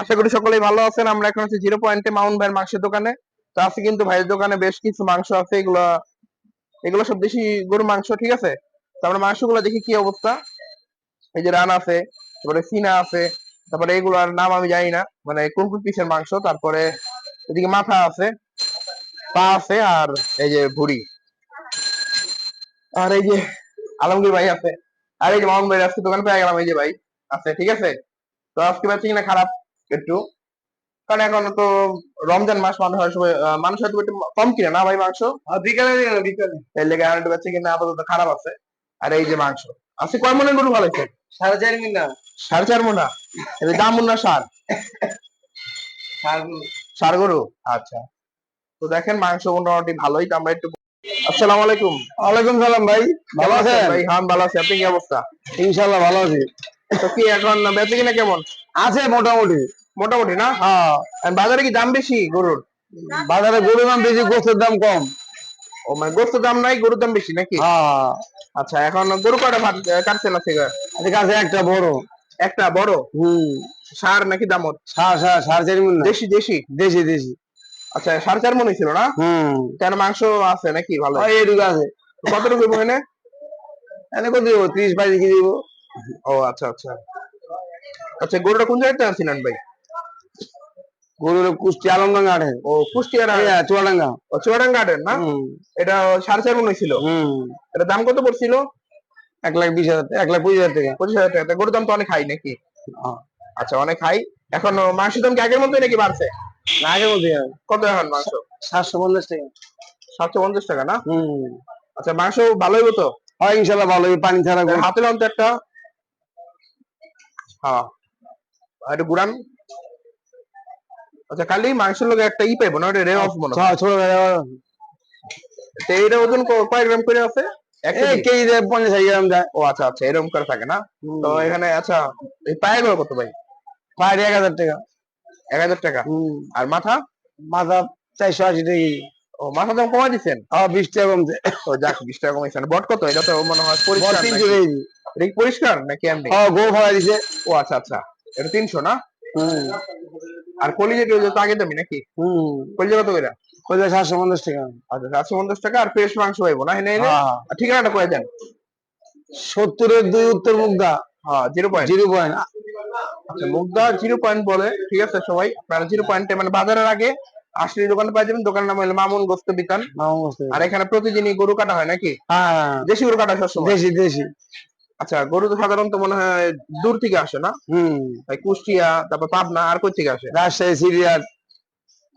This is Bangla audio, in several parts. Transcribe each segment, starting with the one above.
আশা করি সকলেই ভালো আছেন। আমরা এখন আছি জিরো পয়েন্টে মাউন্ট ভাইয়ের মাংসের দোকানে। তো আজকে কিন্তু ভাইয়ের দোকানে বেশ কিছু মাংস আছে। এগুলো এগুলো সব দেশি গরুর মাংস, ঠিক আছে? তো আমরা মাংসগুলো দেখি কি অবস্থা। এই যে রান আছে, তারপরে সিনা আছে, তারপরে এগুলোর নাম আমি জানি না। মানে কোন কোন পিসের মাংস, তারপরে এদিকে মাথা আছে, পা আছে, আর এই যে ভুড়ি। আর এই যে আলমগীর ভাই আছে। আর এই যে মামুন ভাই আজকে দোকান পেয়ে গেলাম, এই যে ভাই আছে, ঠিক আছে? তো আজকে বেচে কিনা খারাপ। একটু। কারণ এখন তো রমজান মাস মানুষ হয় সবাই মানুষ হয়তো একটু কম কিনে না ভাই মাংস? বিকালে বিকালে। এর লেগে আর একটু বেচে কিনা আপাতত খারাপ আছে। আর এই যে মাংস। আজকে কয় মনের গরু ভালো হয়েছে? সাড়ে চার মিনা সাড়ে চার মোনা? দাম না সার? সার গরু। আচ্ছা। তো দেখেন মাংস মোটামুটি ভালোই তো আমরা একটু আসসালামু আলাইকুম। ওয়ালাইকুম সালাম ভাই ভালো আছেন ভাই? হ্যাঁ ভালো আছি। আপনি কি অবস্থা? ইনশাল্লাহ ভালো আছি। তো কি এখন বেচে কিনা কেমন? আছে মোটামুটি। মোটামুটি না? হ্যাঁ। বাজারে কি দাম বেশি গরুর? বাজারে গরুর দাম বেশি গোছের দাম কম। ও মানে গোস্তের দাম নাই গরুর দাম বেশি নাকি? হ্যাঁ। আচ্ছা এখন গরু কয়টা কাটছেন আছে এদিকে আছে একটা বড়। একটা বড়? হুম। সার নাকি দামত সাড়ে সাড়ে সাড়ে চার মিনা দেশি দেশি? দেশি দেশি। আচ্ছা সাড়ে চার মনে ছিল না? হুম। কেন মাংস আছে নাকি ভালো? ওই এটুকু আছে। কতটুকু মনে এনে? কত দিব? ত্রিশ বাইশ কেজি দিব। ও আচ্ছা আচ্ছা। আচ্ছা গরুটা কোন জায়গাতে আনছিলেন ভাই? গরুর আলমডাঙ্গা ও কুষ্টিয়ার চুয়াডাঙ্গা। ও চুয়াডাঙ্গা না? এটা সাড়ে চার মনে ছিল? এটা দাম কত পড়ছিল? এক লাখ বিশ হাজার এক লাখ পঁচিশ হাজার টাকা। পঁচিশ হাজার টাকা। গরুর দাম তো অনেক হাই নাকি? হ্যাঁ। আচ্ছা অনেক হাই। এখন মাংসের দাম কি আগের মতোই নাকি বাড়ছে? না আগের মধ্যে কত এখন মাংস? সাতশো পঞ্চাশ টাকা। সাতশো পঞ্চাশ টাকা না? আচ্ছা মাংস ভালোই হতো হয় ইনশাল্লাহ ভালো এই পানি ছাড়া। হাতে লন্ত একটা? হ্যাঁ। গুড়ান? আচ্ছা খালি মাংসের লোক একটা ই পাইবো না? রে অফ মনে হয়। ছোট তো এইটা ওজন কয় গ্রাম করে আছে? এক এই কেজি? কেজি পঞ্চাশ গ্রাম দেয়। ও আচ্ছা আচ্ছা এরকম করে থাকে না? তো এখানে আচ্ছা এই পায়েরগুলো কত ভাই? পাহাড়ি এক হাজার টাকা। এক হাজার টাকা? আর মাথা? মাথা চারশো আশি টাকা ও মাথা দাম কমাই দিচ্ছেন আবার বিশ টাকা কমছে। ও যাক বিশ টাকা কমাইছেন। বট কত? এটা তো মনে হয় পরিষ্কার তিনশো কেজি। এটা কি পরিষ্কার নাকি এমনি ও গো ভাড়া দিছে। ও আচ্ছা আচ্ছা। এটা তিনশো না? হুম। আর কলিজে টলিজে তো আগে দামি নাকি? হুম। কলিজে কত করে? কোথায় সাতশো পঞ্চাশ টাকা। আচ্ছা সাতশো পঞ্চাশ টাকা আর ফ্রেশ মাংস পাইবো না? এনে এনে। হ্যাঁ। ঠিকানাটা করে দেন। সত্তরের দুই উত্তর মুগদা। হ্যাঁ জিরো পয়েন্ট। Zero point. আচ্ছা মুগদা জিরো পয়েন্ট বলে। ঠিক আছে সবাই আপনারা জিরো পয়েন্টে মানে বাজারের আগে আসলে দোকানে পাই যাবেন। দোকানের নাম হলো মামুন গোস্ত বিতান আর এখানে প্রতিদিনই গরু কাটা হয় নাকি? হ্যাঁ। দেশি গরু কাটা হয় দেশি দেশি। আচ্ছা গরু তো সাধারণত মনে হয় দূর থেকে আসে না? হুম। কুষ্টিয়া তারপর পাবনা আর কই থেকে আসে? রাজশাহী সিরিয়ার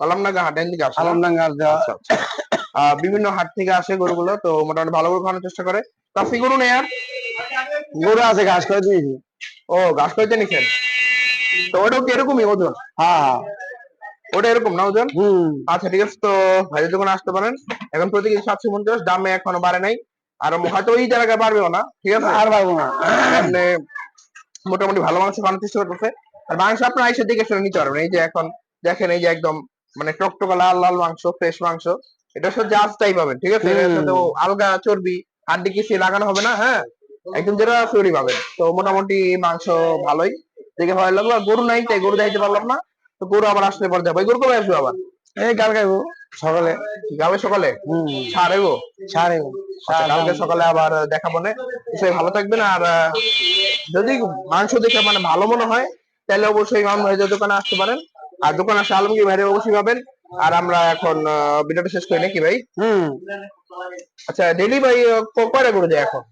কলামনাগা হাটের দিকে আসে। আচ্ছা। বিভিন্ন হাট থেকে আসে গরুগুলো তো মোটামুটি ভালো করে খাওয়ানোর চেষ্টা করে। কাশি গরু নেই আর? গরু আছে ঘাস করে দিয়েছি। ও ঘাস খাইতে নিছেন? তো ওটাও কি এরকমই ওজন? হ্যাঁ ওটা এরকম না ওজন? হুম। আচ্ছা ঠিক আছে। তো ভাইদের দোকানে আসতে পারেন। এখন প্রতি কেজি সাতশো পঞ্চাশ দামে এখনও বাড়ে নাই। আর হয়তো ওই জায়গায় বাড়বেও না ঠিক আছে? আর পারব না। মানে মোটামুটি ভালো মাংস খাওয়ানোর চেষ্টা করতেছে। আর মাংস আপনার আইসে দেখে শুনে নিতে পারবেন। এই যে এখন দেখেন এই যে একদম মানে টকটকা লাল লাল মাংস ফ্রেশ মাংস। এটার সাথে আস্তাই পাবেন ঠিক আছে? হুম। আলগা চর্বি হাড্ডি কিছু লাগানো হবে না হ্যাঁ? একদম যেটা চর্বি পাবেন। তো মোটামুটি মাংস ভালোই। দেখে ভালো লাগল। গরু নাই তাই গরু দেখাইতে পারলাম না। তো গরু আবার আসলে পরে যাব। এই গরু কবে আসবে আবার? এই কাল খাইবো। সকালে? যাবে সকালে? ছাড়েবো সাড়ে আচ্ছা, কালকে সকালে আবার দেখাবো না। সবাই ভালো থাকবেন আর যদি মাংস দেখে মানে ভালো মনে হয় তাহলে অবশ্যই মামুন ভাইদের দোকানে আসতে পারেন। আর দোকানে আসে আলমগীর ভাইরে অবশ্যই পাবেন। আর আমরা এখন ভিডিওটা শেষ করি নাকি ভাই? হুম। আচ্ছা ডেলি ভাই কয়টা করে দেয় এখন?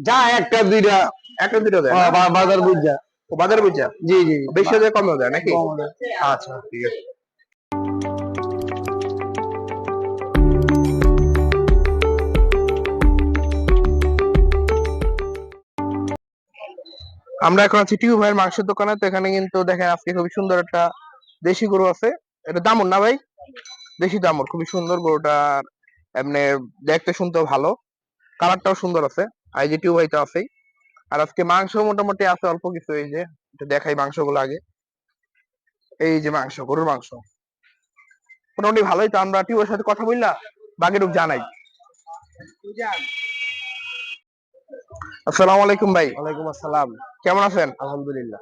যা একটা দুইটা। একটা দুইটা দেয়? বা- বাজার বুঝা বাজারে বুঝা জি জি। বেশি হাজার কমেও দেয় নাকি? আচ্ছা ঠিক আছে। আমরা এখন আছি টিউ ভাইয়ের মাংসের দোকানে, তো এখানে কিন্তু দেখেন আজকে খুবই সুন্দর একটা দেশি গরু আছে। এটা দামুর না ভাই? দেশি দামুর খুবই সুন্দর গরুটা এমনি দেখতে শুনতে ভালো। কালারটাও সুন্দর আছে, আর যে টিউ ভাই তো আছেই। আর আজকে মাংস মোটামুটি আছে অল্প কিছু, এই যে দেখাই মাংসগুলো আগে। এই যে মাংস, গরুর মাংস। মোটামুটি ভালোই তো, আমরা টিউবের সাথে কথা বললা, বাকিটুক জানাই। আসসালামু আলাইকুম ভাই। ওয়ালাইকুম আসসালাম। কেমন আছেন? আলহামদুলিল্লাহ।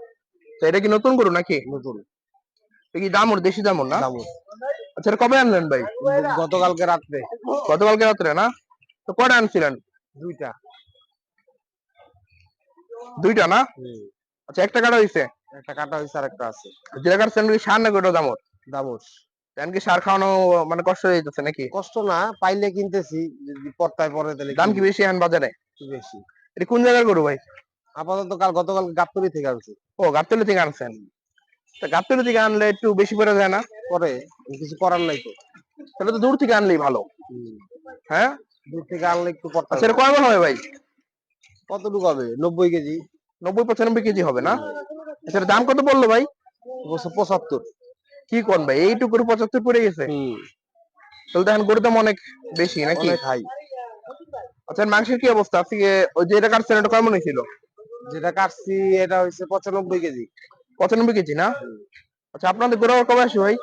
তো এটা কি নতুন গরু নাকি? নতুন। কি দামুর দেশি দামুর না? দামুর। আচ্ছা কবে আনলেন ভাই? গতকালকে রাত্রে। গতকালকে রাত্রে না? তো কটা আনছিলেন? দুইটা। দুইটা না? আচ্ছা একটা কাটা হয়েছে একটা কাটা হয়েছে আর একটা আছে। যেটা কাটছেন কি সার না গোটা দামর? দামুর। কি সার খাওয়ানো মানে কষ্ট হয়ে যেতেছে নাকি? কষ্ট না পাইলে কিনতেছি যদি পড়তায় পরে তাহলে দাম কি বেশি এখন বাজারে? বেশি। এটা কোন জায়গার গরু ভাই? আপাতত কাল গতকাল গাবতলি থেকে আনছি। ও গাবতলি থেকে আনছেন। তা গাবতলি থেকে আনলে একটু বেশি পড়ে যায় না? পরে কিছু করার নাই তো। তাহলে তো দূর থেকে আনলেই ভালো। হ্যাঁ? দূর থেকে আনলে একটু পড়তে আচ্ছা কয় মন হবে ভাই? কতটুকু হবে? নব্বই কেজি। নব্বই পঁচানব্বই কেজি হবে না? সেটা দাম কত পড়ল ভাই? পঁচাত্তর। কি কোন ভাই? এইটুকুর পঁচাত্তর পড়ে গেছে? তাহলে দেখেন গরুর দাম অনেক বেশি নাকি? অনেক হাই আচ্ছা মাংসের কি অবস্থা? আজকে ওই যে এটা কাটছেন এটা কেমন হয়েছিল? যেটা কাটছি এটা হচ্ছে পঁচানব্বই কেজি। পঁচানব্বই কেজি না? আচ্ছা আপনাদের আবার কবে আসবে ভাই?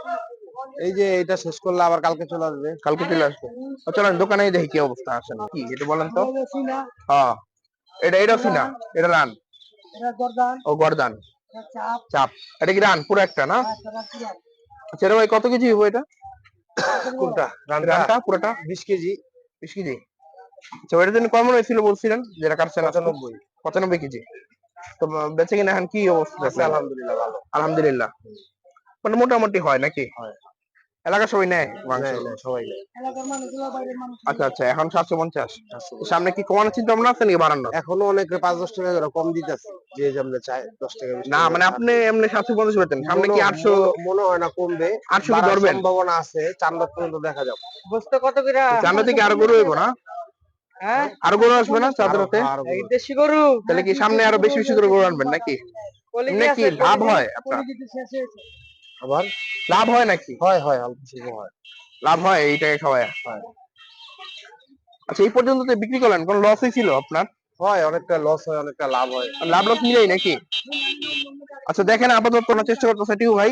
এই যে এটা শেষ করলে আবার কালকে চলে আসবে। কালকে চলে আসবে। আচ্ছা, চলেন দোকানে দেখি কি অবস্থা আসেন কি এটা বলেন তো। হ্যাঁ এটা এটা এটা রান। ও গরদান। চাপ। এটা কি রান? পুরো একটা না? আচ্ছা ভাই কত কেজি হইব এটা? কোনটা? রানটা পুরোটা? বিশ কেজি। বিশ কেজি। জন্য কেমন হয়েছিল বলছিলেন যেটা কাটছেন পঁচানব্বই। পঁচানব্বই কেজি। তো বেঁচে কিনা এখন কি অবস্থা আছে? আলহামদুলিল্লাহ ভালো। আলহামদুলিল্লাহ। মানে মোটামুটি হয় নাকি? হয়। এলাকা সবাই নেয় সবাই আচ্ছা আচ্ছা এখন সাতশো পঞ্চাশ। সামনে কি কমানোর চিন্তা ভাবনা আছে নাকি বাড়ানো এখনও অনেক পাঁচ দশ টাকা করে কম দিতেছে যে যেমন চায় দশ টাকা না মানে আপনি এমনি সাতশো পঞ্চাশ পেতেন সামনে কি আটশো মনে- হয় না কমবে। 800 কি বাড়ার ধরবেন? সম্ভাবনা আছে চান্দার পর্যন্ত দেখা যাবে। বসতে কত করে চান্দা থেকে আরও গরু হইব না? আরও গরু আসবে না চাঁদরাতে আরো- আরও দেশি গরু। তাহলে কি সামনে আরও বেশি বেশি করে গরু আনবেন নাকি? কলিজি এমনি কি লাভ হয়? আপনার কলিজি আবার? লাভ হয় নাকি? হয় হয় অল্প কিছু হয়। লাভ হয় এইটাকে খাওয়ায় হয়। আচ্ছা এই পর্যন্ত তো বিক্রি করলেন কোন লস ছিল আপনার? হয় অনেকটা লস হয় অনেকটা লাভ হয়। লাভ লস মিলেই নাকি? আচ্ছা দেখেন আপাতত কোনো চেষ্টা করতেছে টিউ ভাই।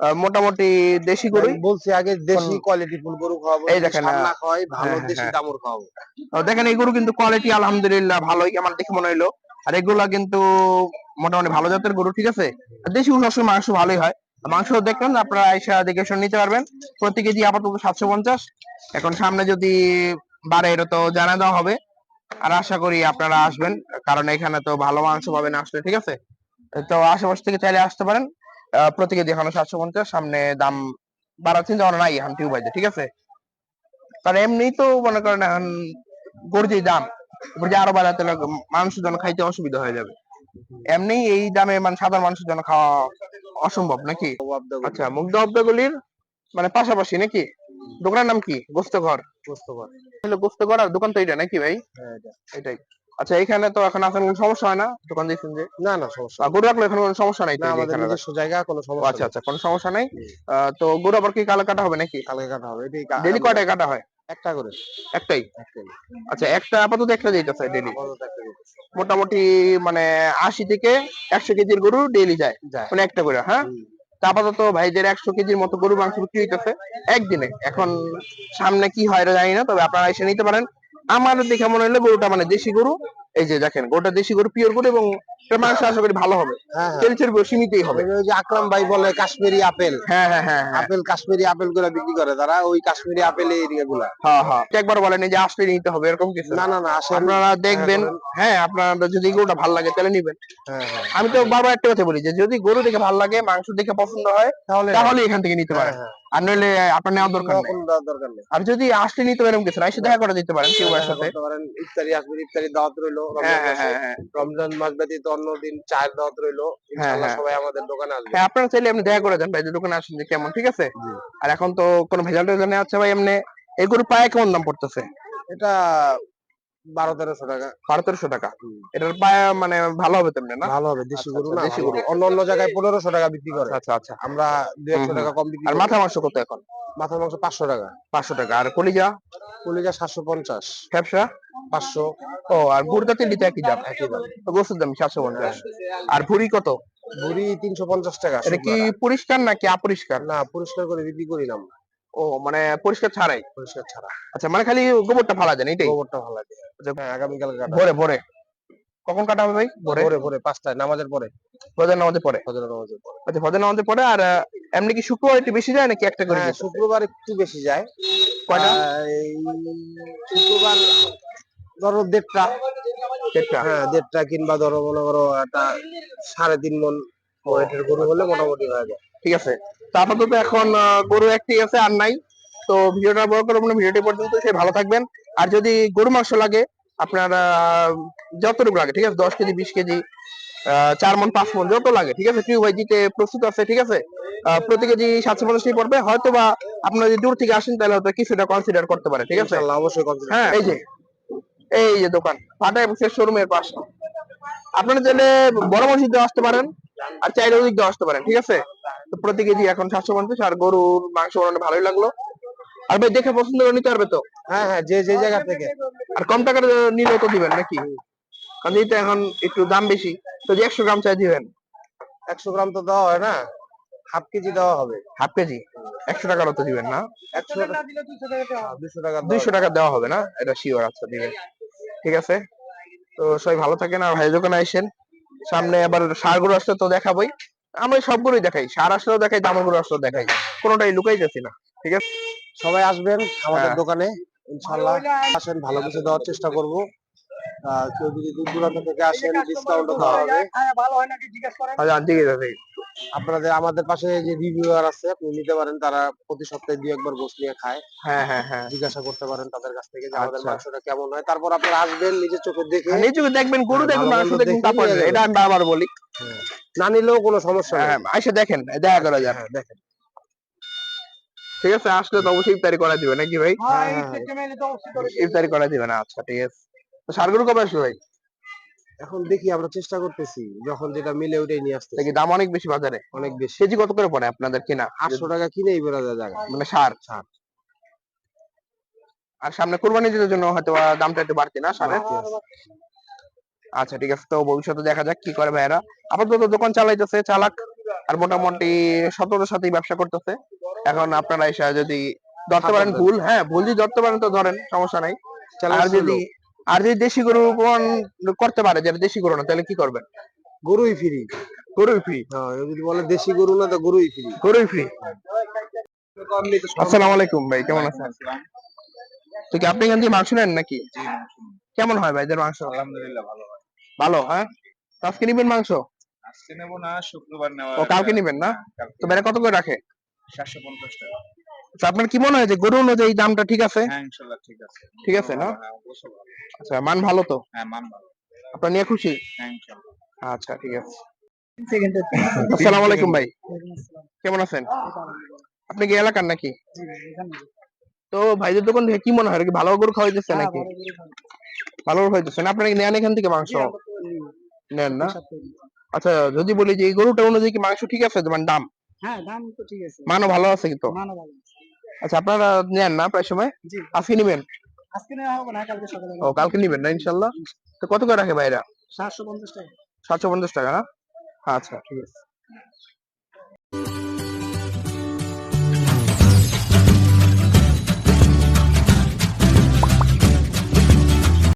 মোটামুটি দেশি গরু বলছি আগে দেশি কোয়ালিটি ফুল গরু খাওয়াবো এই দেখেন, আহ, খাওয়াই ভালো হ্যাঁ, দেশি হ্যাঁ। দামুর খাওয়াবো। দেখেন এই গরু কিন্তু কোয়ালিটি আলহামদুলিল্লাহ ভালোই আমার দেখে মনে হইল। আর এগুলা কিন্তু মোটামুটি ভালো জাতের গরু ঠিক আছে? দেশি গরু সবসময় মাংস ভালোই হয়। মাংস দেখলেন আপনারা আইসা দেখে শুনে নিতে পারবেন। প্রতি কেজি আপাতত সাতশো পঞ্চাশ। এখন সামনে যদি বাড়ে এটা তো জানা দেওয়া হবে। আর আশা করি আপনারা আসবেন কারণ এখানে তো ভালো মাংস পাবেন আসলে ঠিক আছে? তো আশেপাশ থেকে চাইলে আসতে পারেন। প্রতি কেজি এখন সাতশো পঞ্চাশ সামনে দাম নাই এখন ঠিক আছে? কারণ এমনি তো মনে করেন এখন গরুর যে দাম যে আরও বাড়াতে মানুষের জন্য খাইতে অসুবিধা হয়ে যাবে। এমনি এই দামে মানে সাধারণ মানুষের জন্য খাওয়া অসম্ভব নাকি? আচ্ছা মুগ্ধ অব্দগুলির মানে পাশাপাশি নাকি? দোকানের নাম কি? গোস্ত ঘর। বুঝতে পার হলো গোস্ত ঘর আর দোকান তো এটা নাকি ভাই? হ্যাঁ, এটাই। আচ্ছা এখানে তো এখন আসলে কোনো সমস্যা হয় না? দোকান দিয়েছেন যে? না না সমস্যা গরু রাখলে এখন কোনো সমস্যা নাই না আমাদের নিজস্ব জায়গা কোনো সমস্যা আচ্ছা আচ্ছা কোনো সমস্যা নাই? তো গরু আবার কি কালো কাটা হবে নাকি? কালকে কাটা হবে এটাই ডেলি কয়টায় কাটা হয়? একটা করে। একটাই? আচ্ছা একটা আপাতত একটা যেতেছে ডেলি মোটামুটি মানে আশি থেকে একশো কেজির গরু ডেইলি যায়। মানে একটা করে হ্যাঁ? তা আপাতত ভাইদের একশো কেজির মতো গরু মাংস বিক্রি হইতেছে একদিনে। এখন সামনে কি হয় জানি না তবে আপনারা এসে নিতে পারেন। আমার দেখে মনে হলো গরুটা মানে দেশি গরু। এই যে দেখেন, গরুটা দেশি গরু পিওর গরু এবং এটার মাংস আশা করি ভালো হবে। হ্যাঁ হ্যাঁ। তেলচের সীমিতই হবে। ওই যে আকরাম ভাই বলে কাশ্মীরি আপেল। হ্যাঁ হ্যাঁ হ্যাঁ হ্যাঁ। আপেল কাশ্মীরি আপেলগুলা বিক্রি করে তারা ওই কাশ্মীরি আপেল এই হ্যাঁ হ্যাঁ একবার বলেন যে আসলে নিতে হবে এরকম কিছু? না না না আপনারা দেখবেন হ্যাঁ আপনারা যদি গরুটা ভালো লাগে তাহলে নিবেন। হ্যাঁ হ্যাঁ। আমি তো বারবার একটা কথা বলি যে যদি গরু দেখে ভালো লাগে মাংস দেখে পছন্দ হয় তাহলে তাহলে এখান থেকে নিতে হ্যাঁ, পারেন। হ্যাঁ। আর নইলে আপনার নেওয়ার দরকার নেই। আর যদি আসলে নিতে পারেন কিছু না এসে দেখা করে দিতে পারেন কেউ দেখা সাথে ইফতারি আসবেন ইফতারি দাওয়াত রইল হ্যাঁ হ্যাঁ হ্যাঁ হ্যাঁ। রমজান মাস ব্যতীত অন্য দিন চায়ের দাওয়াত রইল ইনশাআল্লাহ হ্যাঁ। সবাই আমাদের দোকানে আসবে। হ্যাঁ আপনারা চাইলে আপনি দেখা করে দেন ভাই দোকানে আসেন যে কেমন ঠিক আছে? আর এখন তো কোনো ভেজাল টেজাল নেই আচ্ছা ভাই এমনি। এই গরু পায়ে কেমন দাম পড়তেছে? এটা বারো তেরোশো টাকা। বারো তেরোশো টাকা? এটার পায়ে মানে ভালো হবে তেমনি না? ভালো হবে দেশি আচ্ছা, গরু আচ্ছা, না দেশি গরু। অন্য অন্য জায়গায় পনেরোশো টাকা বিক্রি করে। আচ্ছা আচ্ছা আমরা দু একশো টাকা কম বিক্রি আর মাথা মাংস কত এখন? মাথা মাংস পাঁচশো টাকা। পাঁচশো টাকা। আর কলিজা? কলিজা সাতশো পঞ্চাশ। ফ্যাপসা? পাঁচশো। ও আর গুড়দা তিনটিতে একই দাম একই দাম। গোসের দাম সাতশো পঞ্চাশ। আর ভুড়ি কত? ভুড়ি তিনশো পঞ্চাশ টাকা এটা কি পরিষ্কার নাকি অপরিষ্কার? না পরিষ্কার করে বিক্রি করি না ও মানে পরিষ্কার ছাড়াই? পরিষ্কার ছাড়া। আচ্ছা মানে খালি গোবরটা ফালা দেন এটাই? গোবরটা ভালো লাগে আচ্ছা। আগামীকাল কাটা। ভরে ভরে। কখন কাটা হবে ভাই? ভোরে? ভোরে ভোরে পাঁচটায় নামাজের পরে। ফজর নামাজে পরে? ফজর নামাজের পরে। আচ্ছা ফজর নামাজে পরে আর এমনি কি শুক্রবার একটু বেশি যায় নাকি একটা করে হ্যাঁ? শুক্রবার একটু বেশি যায়। কয়টা? শুক্রবার ধরো দেড়টা। দেড়টা? হ্যাঁ দেড়টা কিংবা ধরো মনে করো একটা সাড়ে তিন মন ওয়েটের গরু হলে মোটামুটি হয়ে যায়। ঠিক আছে। তো আপাতত এখন গরু একটি আছে আর নাই। তো ভিডিওটা বড় করব না ভিডিওটি পর্যন্ত সে ভালো থাকবেন। আর যদি গরু মাংস লাগে আপনার যতটুকু লাগে ঠিক আছে? দশ কেজি বিশ কেজি চার মন পাঁচ মন যত লাগে ঠিক আছে? টিউ ভাই প্রস্তুত আছে ঠিক আছে? প্রতি কেজি সাতশো পঞ্চাশ টাকা পড়বে। হয়তো বা আপনারা যদি দূর থেকে আসেন তাহলে হয়তো কিছুটা কনসিডার করতে পারে ঠিক আছে? অবশ্যই হ্যাঁ এই যে এই যে দোকান ফাটা এক্সের শোরুমের পাশে। আপনারা চাইলে বড় মসজিদে আসতে পারেন আর চাইলে ওদিক দিয়ে আসতে পারেন ঠিক আছে? তো প্রতি কেজি এখন সাতশো পঞ্চাশ আর গরুর মাংস বানানো ভালোই লাগল। আর ভাই দেখে পছন্দ করে নিতে পারবে তো? হ্যাঁ হ্যাঁ যে যে জায়গা থেকে। আর কম টাকার নিলেও তো দিবেন নাকি? কারণ যেহেতু এখন একটু দাম বেশি তো যে একশো গ্রাম চাই দিবেন। একশো গ্রাম তো দেওয়া হয় না হাফ কেজি দেওয়া হবে। Half KG? একশো টাকারও তো দিবেন না। একশো টাকা দুশো টাকা দুইশো টাকা দেওয়া হবে না? এটা শিওর আচ্ছা দিবেন। ঠিক আছে? তো সবাই ভালো থাকেন আর ভাই দোকানে আসেন সামনে আবার সার গরু আসলে তো দেখাবোই। আমরা সবগুলোই দেখাই। সার আসলেও দেখাই দামর গরু আসলেও দেখাই। কোনোটাই লুকাইতেছি না ঠিক আছে? সবাই আসবেন আমাদের হ্যাঁ। দোকানে ইনশাল্লাহ আসেন ভালো কিছু দেওয়ার চেষ্টা করব। কেউ যদি দূর দূরান্ত থেকে আসেন ডিসকাউন্ট দেওয়া হবে। হ্যাঁ ভালো হয় করেন। আচ্ছা ঠিক আছে আপনাদের আমাদের পাশে যে রিভিউয়ার আছে আপনি নিতে পারেন তারা প্রতি সপ্তাহে দুই একবার গোস নিয়ে খায়। হ্যাঁ হ্যাঁ হ্যাঁ। জিজ্ঞাসা করতে পারেন তাদের কাছ থেকে যে আমাদের আচ্ছা। মাংসটা কেমন হয়। তারপর আপনারা আসবেন নিজের চোখে দেখে। আর নিচে দেখবেন গরু হ্যাঁ, দেখবেন মাংস দেখবেন দেখে তারপর এটা আমি বারবার বলি। না নিলেও কোনো সমস্যা নেই। হ্যাঁ আইসা দেখেন দেখা করা যায় হ্যাঁ দেখেন। ঠিক আছে আসলে তো অবশ্যই ইফতারি করা দিবে নাকি ভাই? হ্যাঁ হ্যাঁ, ইফতারি করা দিবে না আচ্ছা ঠিক আছে। তো সার কবে আসবে ভাই? এখন দেখি আমরা চেষ্টা করতেছি যখন যেটা মিলে ওইটাই নিয়ে আসতে দেখি দাম অনেক বেশি বাজারে। অনেক বেশি। কেজি কত করে পড়ে আপনাদের কেনা? আটশো টাকা কিনেই বেরো যায় জায়গা মানে সার? সার। আর সামনে কোরবানি ঈদের জন্য হয়তো দামটা একটু বাড়তি না সারের? আচ্ছা ঠিক আছে তো ভবিষ্যতে দেখা যাক কি করে ভাইয়েরা। আপাতত দোকান চালাইতেছে চালাক আর মোটামুটি সততার সাথেই ব্যবসা করতেছে। এখন আপনারা এসে যদি ধরতে পারেন ভুল হ্যাঁ ভুল যদি ধরতে পারেন তো ধরেন সমস্যা নাই। আর যদি আর যদি দেশি গরু প্রমাণ করতে পারে যেটা দেশি গরু না তাহলে কি করবেন? গরুই ফ্রি। গরুই ফ্রি। হ্যাঁ যদি বলে দেশি গরু না তো গরুই ফ্রি। গরুই ফ্রি। আসসালামু আলাইকুম ভাই কেমন আছেন? তো কি আপনি এখান থেকে মাংস নেন নাকি? কেমন হয় ভাইদের মাংস? আলহামদুলিল্লাহ ভালো হয়। ভালো হ্যাঁ? আজকে নিবেন মাংস? আজকে নেব না শুক্রবার নেওয়া ও কালকে নিবেন না? তো ভাইরা কত করে রাখে? সাতশো পঞ্চাশ টাকা। তো আপনার কি মনে হয় যে গরু অনুযায়ী দামটা ঠিক আছে? হ্যাঁ ইনশাল্লাহ ঠিক আছে। ঠিক আছে না? হ্যাঁ অবশ্যই ভালো। আচ্ছা মান ভালো তো? হ্যাঁ মান ভালো। আপনার নিয়ে খুশি? হ্যাঁ ইনশাল্লাহ। আচ্ছা ঠিক আছে। আসসালামু আলাইকুম ভাই। কেমন আছেন? আপনি কি এলাকার নাকি? তো ভাইদের দোকান থেকে কি মনে হয়? কি ভালো গরু খাওয়াইতেছে নাকি? ভালো গরু খাওয়াইতেছে। না? আপনারা নেন এখান থেকে মাংস? নেন না? আচ্ছা যদি বলি যে এই গরুটা অনুযায়ী কি মাংস ঠিক আছে? তোমার দাম? হ্যাঁ দাম তো ঠিক আছে। মানও ভালো আছে কিন্তু মানও ভালো আচ্ছা আপনারা নেন না প্রায় সময়? আজকে নেবেন? আজকে নেওয়া হবে না কালকে সকালে ও কালকে নিবেন না ইনশাল্লাহ। তো কত করে রাখে ভাইরা? সাতশো পঞ্চাশ টাকা। সাতশো পঞ্চাশ টাকা না? আচ্ছা ঠিক আছে।